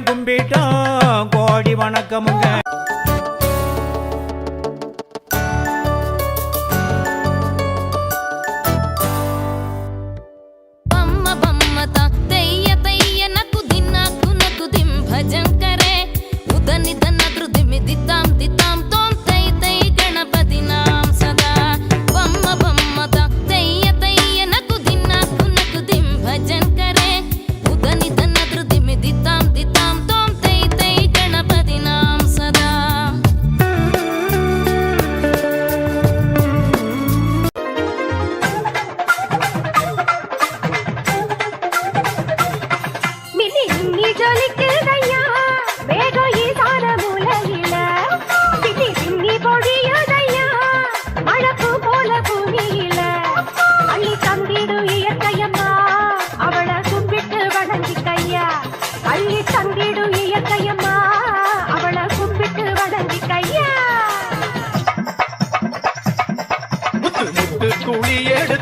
கும்பிட்டோம். கோடி வணக்கமுங்க. தந்திடும் இயற்கையம்மா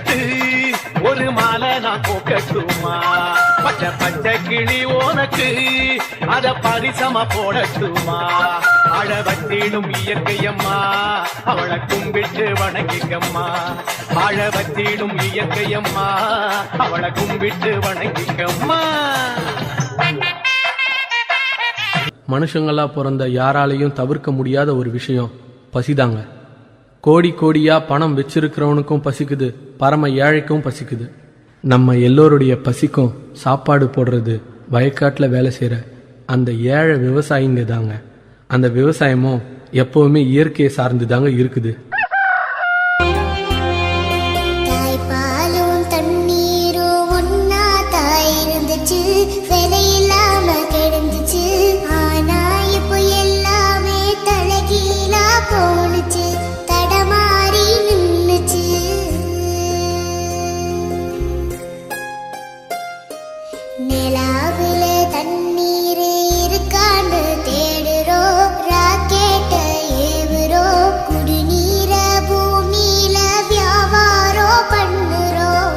கேட்டு ஒரு மாலை நான் போக்கட்டுமா? பச்சை பச்சை கிளி உனக்கு அத பரிசம போடட்டுமா? அழ வத்திடும் இயற்கையம்மா அவளை கும்பிட்டு வணங்கிக்கம்மா. அழ வத்திடும் இயற்கையம்மா அவளை கும்பிட்டு வணங்கிக்கம்மா. மனுஷங்களா பிறந்த யாராலையும் தவிர்க்க முடியாத ஒரு விஷயம் பசிதாங்க. கோடி கோடியா பணம் வச்சிருக்கிறவனுக்கும் பசிக்குது பரம ஏழைக்கும் பசிக்குது. நம்ம எல்லோருடைய பசிக்கும் சாப்பாடு போடுறது வயக்காட்டில் வேலை செய்கிற அந்த ஏழை விவசாயிங்க தாங்க. அந்த விவசாயமும் எப்பவுமே இயற்கையை சார்ந்து தாங்க இருக்குது. நிலாவில தண்ணீர் இருக்கான்னு தேடுறோம் ராக்கெட்ட ஏவுறோம் குடிநீர பூமியில வியாபாரம் பண்ணுறோம்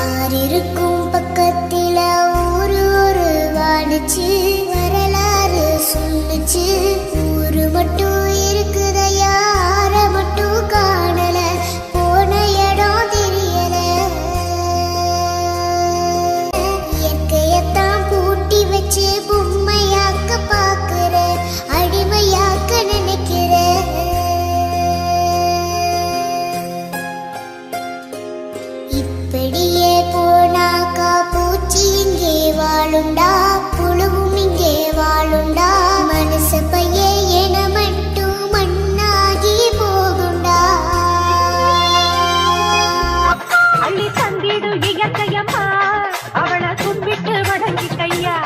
ஆறிருக்கும் பக்கத்தில ஊரு ஒரு வாடுச்சு வாழுண்டா? புழுவும் இங்கே வாழுண்டா? மனச பையே என மட்டும் மண்ணாகி போகுண்டா? அள்ளி தந்திடு இயற்கையம்மா. அவளை கும்பிட்டு வணங்கி கையா.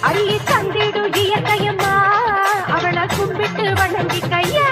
அள்ளி தந்திடு இயற்கையம்மா. அவளை கும்பிட்டு வணங்கி கையா.